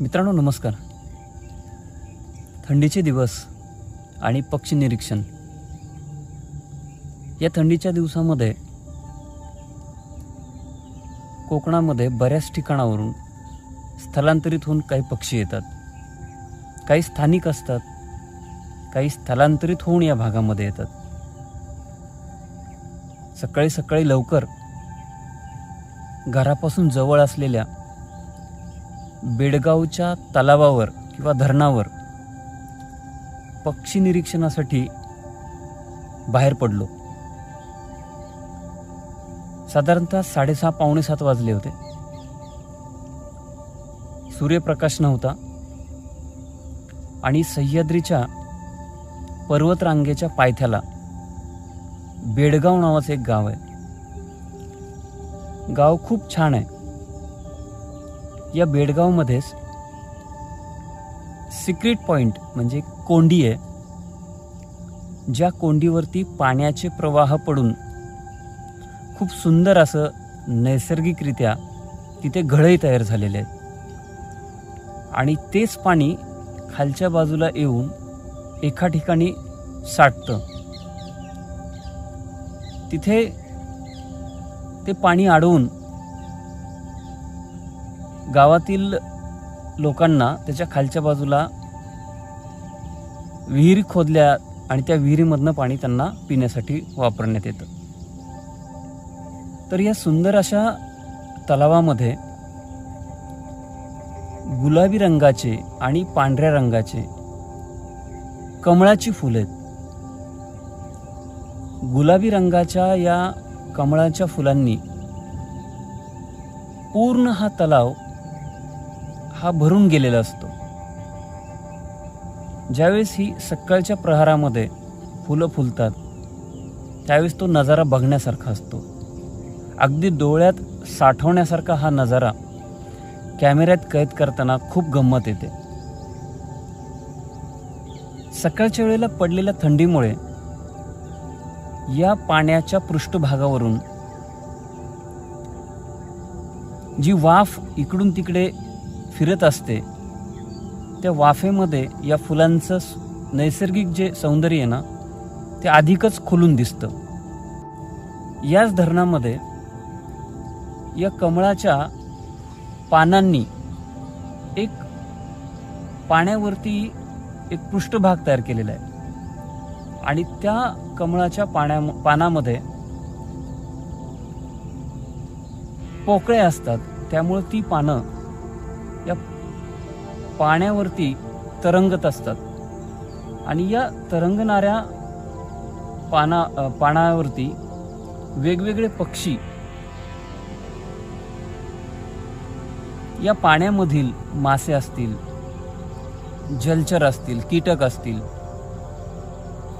मित्रांनो नमस्कार. थंडीचे दिवस आणि पक्षी निरीक्षण. या थंडीच्या दिवसामध्ये कोकणामध्ये बऱ्याच ठिकाणावरून स्थलांतरित होऊन काही पक्षी येतात. काही स्थानिक असतात काही स्थलांतरित होऊन या भागामध्ये येतात. सकाळी सकाळी लवकर घरापासून जवळ असलेल्या बेडगावच्या तलावावर किंवा धरणावर पक्षी निरीक्षणासाठी बाहेर पडलो. साधारणतः साडेसहा पावणे सात वाजले होते. सूर्यप्रकाश नव्हता. आणि सह्याद्रीच्या पर्वतरांगेच्या पायथ्याला बेडगाव नावाचं एक गाव आहे. गाव खूप छान आहे. या बेडगावमध्येच सिक्रेट पॉईंट म्हणजे कोंडी आहे ज्या कोंडीवरती पाण्याचे प्रवाह पडून खूप सुंदर असं नैसर्गिकरित्या तिथे घळई तयार झालेले आहेत. आणि तेच पाणी खालच्या बाजूला येऊन एका ठिकाणी साठतं. तिथे ते पाणी अडवून गावातील लोकांना त्याच्या खालच्या बाजूला विहीर खोदल्या आणि त्या विहिरीमधनं पाणी त्यांना पिण्यासाठी वापरण्यात येतं. तर या सुंदर अशा तलावामध्ये गुलाबी रंगाचे आणि पांढऱ्या रंगाचे कमळाची फुलं आहेत. गुलाबी रंगाच्या या कमळाच्या फुलांनी पूर्ण हा तलाव हा भरून गेलेला असतो. ज्यावेळेस ही सकाळच्या प्रहारामध्ये फुलं फुलतात त्यावेळेस तो नजारा बघण्यासारखा असतो. अगदी डोळ्यात साठवण्यासारखा हा नजारा कॅमेऱ्यात कैद करताना खूप गंमत येते. सकाळच्या वेळेला पडलेल्या थंडीमुळे या पाण्याच्या पृष्ठभागावरून जी वाफ इकडून तिकडे फिरत असते त्या वाफेमध्ये या फुलांचं नैसर्गिक जे सौंदर्य आहे ना ते अधिकच खुलून दिसतं. याच धरणामध्ये या कमळाच्या पानांनी एक पाण्यावरती एक पृष्ठभाग तयार केलेला आहे. आणि त्या कमळाच्या पाण्या पानामध्ये पोकळे असतात त्यामुळे ती पानं या पाण्यावरती तरंगत असतात. आणि या तरंगणाऱ्या पाना पानावरती वेगवेगळे पक्षी या पाण्यामधील मासे असतील जलचर असतील कीटक असतील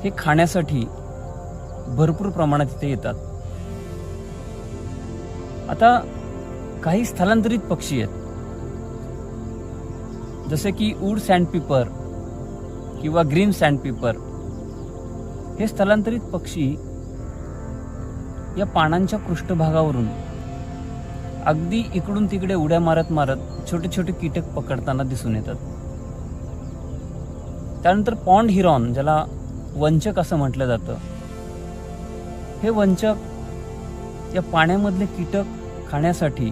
हे खाण्यासाठी भरपूर प्रमाणात इथे येतात. आता काही स्थलांतरित पक्षी आहेत. जसे की उड सँडपिपर किंवा ग्रीन सँडपिपर हे स्थलांतरित पक्षी या पानांच्या पृष्ठभागावरून अगदी इकडून तिकडे उड्या मारत मारत छोटे छोटे कीटक पकडताना दिसून येतात. त्यानंतर पॉन्ड हिरॉन ज्याला वंचक असं म्हटलं जातं हे वंचक या पाण्यामधले कीटक खाण्यासाठी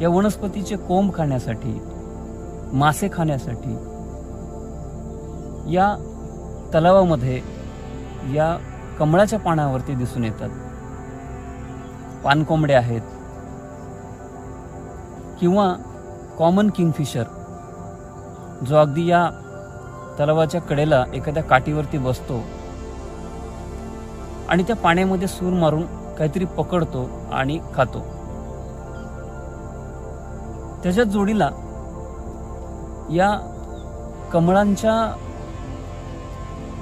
या वनस्पतीचे कोंब खाण्यासाठी मासे खाण्यासाठी या तलावामध्ये या कमळाच्या पानावरती दिसून येतात. पानकोंबडे आहेत किंवा कॉमन किंगफिशर जो अगदी या तलावाच्या कडेला एखाद्या काठीवरती बसतो आणि त्या पाण्यामध्ये सूर मारून काहीतरी पकडतो आणि खातो. त्याच्या जोडीला या कमळांच्या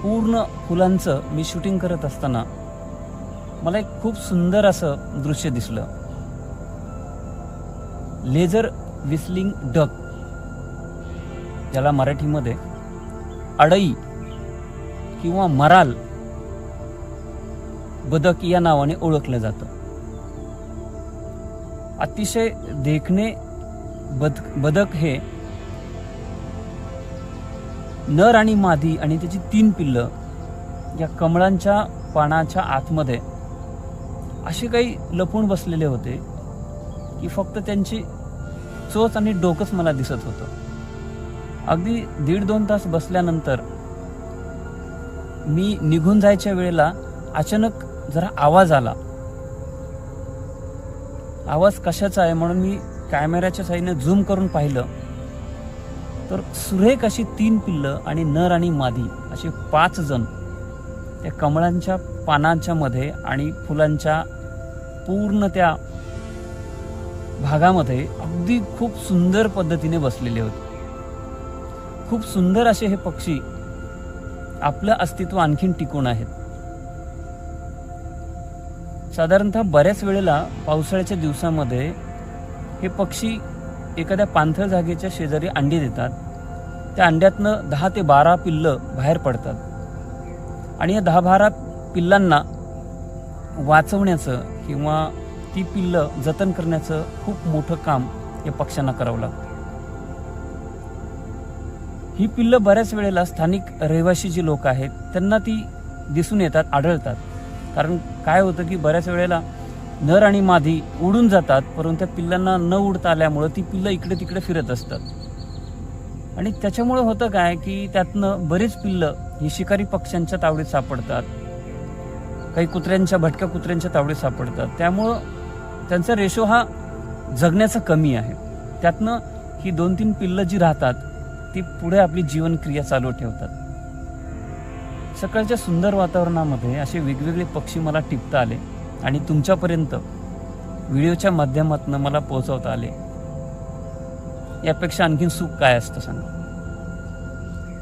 पूर्ण फुलांचं मी शूटिंग करत असताना मला एक खूप सुंदर असं दृश्य दिसलं. लेझर विस्लिंग डक ज्याला मराठीमध्ये अडई किंवा मराल बदक या नावाने ओळखलं जातं. अतिशय देखणे बद बदक हे नर आणि मादी आणि त्याची तीन पिल्लं या कमळांच्या पानाच्या आतमध्ये असे काही लपून बसलेले होते की फक्त त्यांची चोच आणि डोकंच मला दिसत होतं. अगदी दीड दोन तास बसल्यानंतर मी निघून जायच्या वेळेला अचानक जरा आवाज आला. आवाज कशाचा आहे म्हणून मी कॅमेऱ्याच्या साईने झूम करून पाहिलं. तर सुरेख अशी तीन पिल्लं आणि नर आणि मादी असे पाच जण त्या कमळांच्या पानांच्या मध्ये आणि फुलांच्या पूर्ण त्या भागामध्ये अगदी खूप सुंदर पद्धतीने बसलेले होते. खूप सुंदर असे हे पक्षी आपलं अस्तित्व आणखीन टिकून आहेत. साधारणतः बऱ्याच वेळेला पावसाळ्याच्या दिवसामध्ये हे पक्षी एखाद्या पाणथळ जागेच्या शेजारी अंडी देतात. त्या अंड्यातनं दहा ते बारा पिल्लं बाहेर पडतात. आणि या दहा बारा पिल्लांना वाचवण्याचं किंवा ती पिल्लं जतन करण्याचं खूप मोठं काम या पक्ष्यांना करावं लागतं. ही पिल्लं बऱ्याच वेळेला स्थानिक रहिवासी जी लोक आहेत त्यांना ती दिसून येतात आढळतात. कारण काय होतं की बऱ्याच वेळेला नर आणि मादी उडून जातात परंतु त्या पिल्लांना न उडता आल्यामुळं ती पिल्लं इकडे तिकडे फिरत असतात. आणि त्याच्यामुळं होतं काय की त्यातनं बरेच पिल्लं ही शिकारी पक्ष्यांच्या तावडीत सापडतात. काही कुत्र्यांच्या भटक्या कुत्र्यांच्या तावडीत सापडतात. त्यामुळं त्यांचा रेशो हा जगण्याचा कमी आहे. त्यातनं ही दोन तीन पिल्लं जी राहतात ती पुढे आपली जीवनक्रिया चालू ठेवतात. सकाळच्या सुंदर वातावरणामध्ये असे वेगवेगळे पक्षी मला टिपता आले. आणि तुमच्यापर्यंत व्हिडिओच्या माध्यमातून मला पोहोचवता आले. यापेक्षा आणखीन सुख काय असतं सांगा?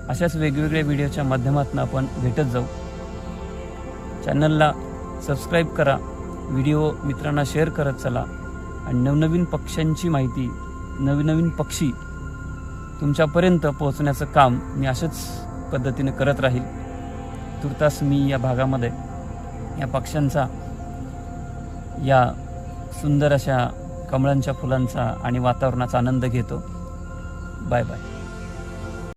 अशाच वेगवेगळ्या व्हिडिओच्या माध्यमातून आपण भेटत जाऊ. चॅनलला सबस्क्राईब करा व्हिडिओ मित्रांना शेअर करत चला आणि नवनवीन पक्ष्यांची माहिती नवीन नवीन पक्षी तुमच्यापर्यंत पोहोचण्याचं काम मी अशाच पद्धतीने करत राहील. तुर्तास मी या भागामध्ये या पक्ष्यांचा या सुंदर अशा कमळांच्या फुलांचा आणि वातावरणाचा आनंद घेतो. Bye bye.